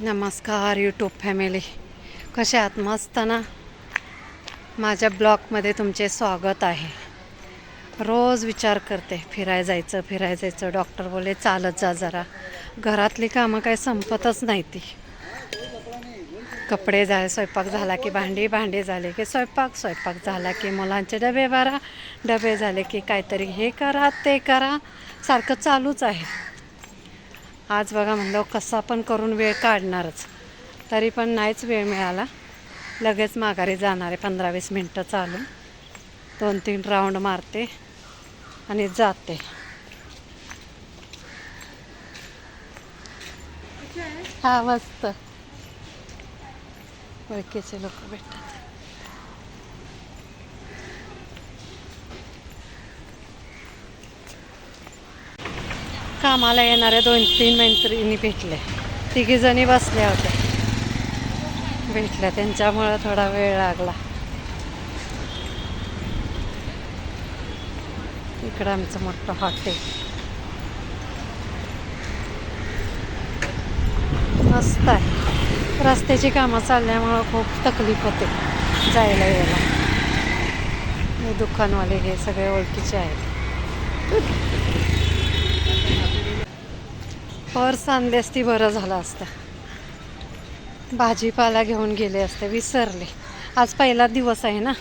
नमस्कार YouTube family कसे आहात? मस्त ना? माझ्या ब्लॉगमध्ये तुमचे स्वागत आहे. रोज विचार करते फिराय जायचं फिराय जायचं. डॉक्टर बोले चालत जा जरा. घरातली कामं काही संपतच नाही ती. कपडे झाले स्वयंपाक झाला की भांडी भांडी झाले की स्वयंपाक स्वयंपाक झाला की मुलांचे डबे भरा डबे झाले की काहीतरी हे करा ते करा. सारखं चालूच आहे. आज बघा म्हणलं कसा पण करून वेळ काढणारच. तरी पण नाहीच वेळ मिळाला. लगेच माघारी जाणार आहे पंधरा वीस मिनटं चालून. दोन तीन राऊंड मारते आणि जाते. हा मस्त. ओळखीचे लोक भेटतात. कामाला येणाऱ्या दोन तीन मैत्रिणी भेटले तिघीजणी बसल्या होत्या. भेटल्या त्यांच्यामुळं थोडा वेळ लागला. इकडं आमचं मोठं हॉटेल. मस्त आहे. रस्त्याची कामं चालल्यामुळं खूप तकलीफ होते जायला यायला. हे दुकानवाले हे सगळे ओळखीचे आहेत. पर्स आणली असती बरं झालं असतं. भाजीपाला घेऊन गेले असते विसरले. आज पहिला दिवस आहे ना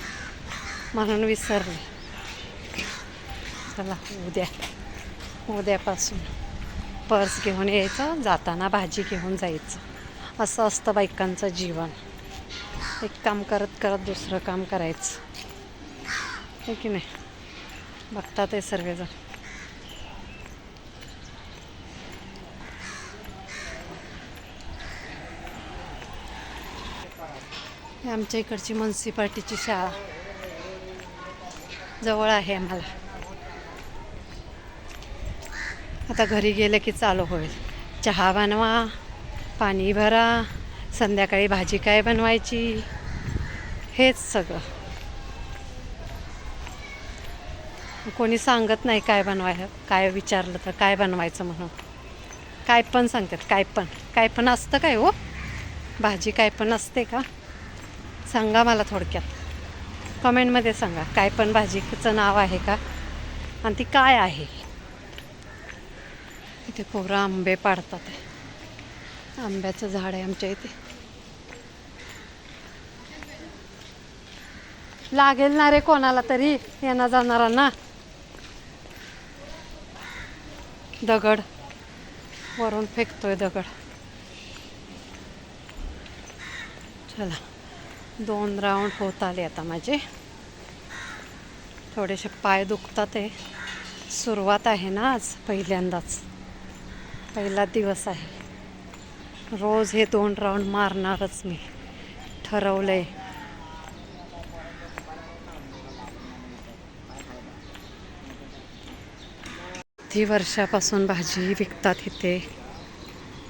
म्हणून विसरले. चला उद्या. उद्यापासून पर्स घेऊन यायचं जाताना भाजी घेऊन जायचं. असं असतं बायकांचं जीवन. एक काम करत करत दुसरं काम करायचं. आहे की नाही? बघतात आहे सर्वजण. आमच्या इकडची म्युन्सिपाल्टीची शाळा. जवळ आहे आम्हाला. आता घरी गेलं की चालू होईल. चहा बनवा पाणी भरा संध्याकाळी भाजी काय बनवायची? हेच सगळं. कोणी सांगत नाही काय बनवाय काय विचारलं तर काय बनवायचं म्हणून. काय पण सांगतात काय पण. काय पण असतं काय हो? भाजी काय पण असते का? सांगा मला थोडक्यात. कमेंटमध्ये सांगा. काय पण भाजीचं नाव आहे का? आणि ती काय आहे? इथे पोरं आंबे पाडतात. आंब्याचं झाड आहे आमच्या इथे. लागेल ना रे कोणाला तरी? येणार जाणारांना दगड. वरून फेकतोय दगड. चला. दोन राऊंड होत आले आता माझे. थोडेसे पाय दुखतात आहे सुरुवात आहे ना आज पहिल्यांदाच. पहिला दिवस आहे. रोज हे दोन राऊंड मारणारच मी. ठरवलंय. किती वर्षापासून भाजी विकतात इथे.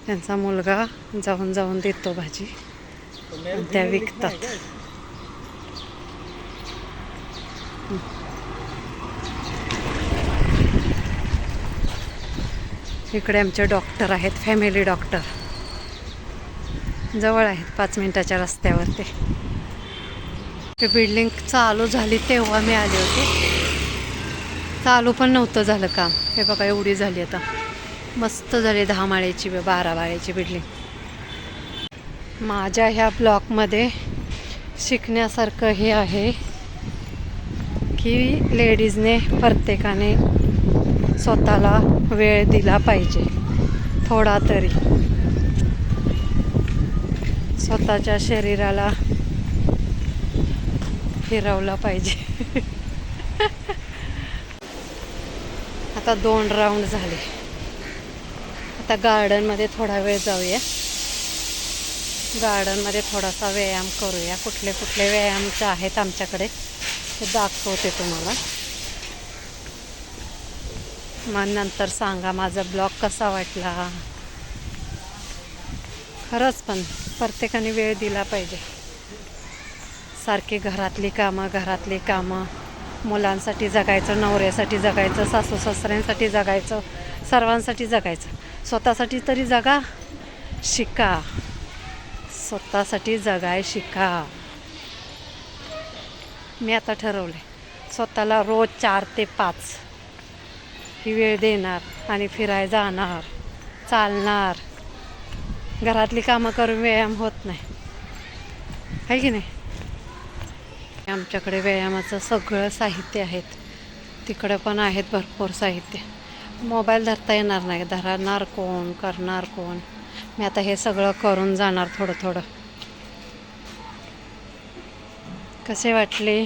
त्यांचा मुलगा जाऊन जाऊन देतो भाजी. त्या विकतात. इकडे आमचे डॉक्टर आहेत फॅमिली डॉक्टर. जवळ आहेत पाच मिनिटाच्या रस्त्यावर ते बिल्डिंग चालू झाली तेव्हा मी आले होते. चालू पण नव्हतं झालं काम. हे बघा एवढी झाली आता. मस्त झाली दहा माळ्याची बारा माळ्याची बिल्डिंग. माझ्या ह्या ब्लॉकमध्ये शिकण्यासारखं हे आहे की लेडीजने प्रत्येकाने स्वतःला वेळ दिला पाहिजे थोडा तरी. स्वतःच्या शरीराला फिरवला पाहिजे. आता दोन राऊंड झाले. आता गार्डनमध्ये थोडा वेळ जाऊया. गार्डनमध्ये थोडासा व्यायाम करूया. कुठले कुठले व्यायामचे आहेत आमच्याकडे ते दाखवते तुम्हाला. मग नंतर सांगा माझा ब्लॉग कसा वाटला. खरंच पण प्रत्येकाने वेळ दिला पाहिजे. सारखी घरातली कामं घरातली कामं. मुलांसाठी जगायचं नवऱ्यासाठी जगायचं सासू सासऱ्यांसाठी जगायचं सर्वांसाठी जगायचं. स्वतःसाठी तरी जगा शिका. स्वतःसाठी जगाय शिका. मी आता ठरवले स्वतःला रोज चार ते पाच ही वेळ देणार आणि फिरायला जाणार चालणार. घरातली कामं करून व्यायाम होत नाही. आहे की नाही? आमच्याकडे व्यायामाचं सगळं साहित्य आहेत. तिकडं पण आहेत भरपूर साहित्य. मोबाईल धरता येणार नाही. धरणार कोण? करणार कोण? मी आता हे सगळं करून जाणार थोडं थोडं. कसे वाटले?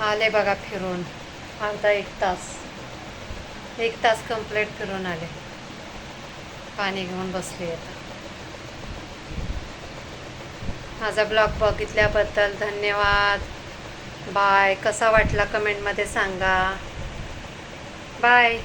आले बघा फिरून. अर्धा एक तास. एक तास कंप्लीट फिरून आले. पाणी घेऊन बसले आता. माझा ब्लॉग बघितल्याबद्दल धन्यवाद. बाय कसा वाटला कमेंटमध्ये सांगा. बाय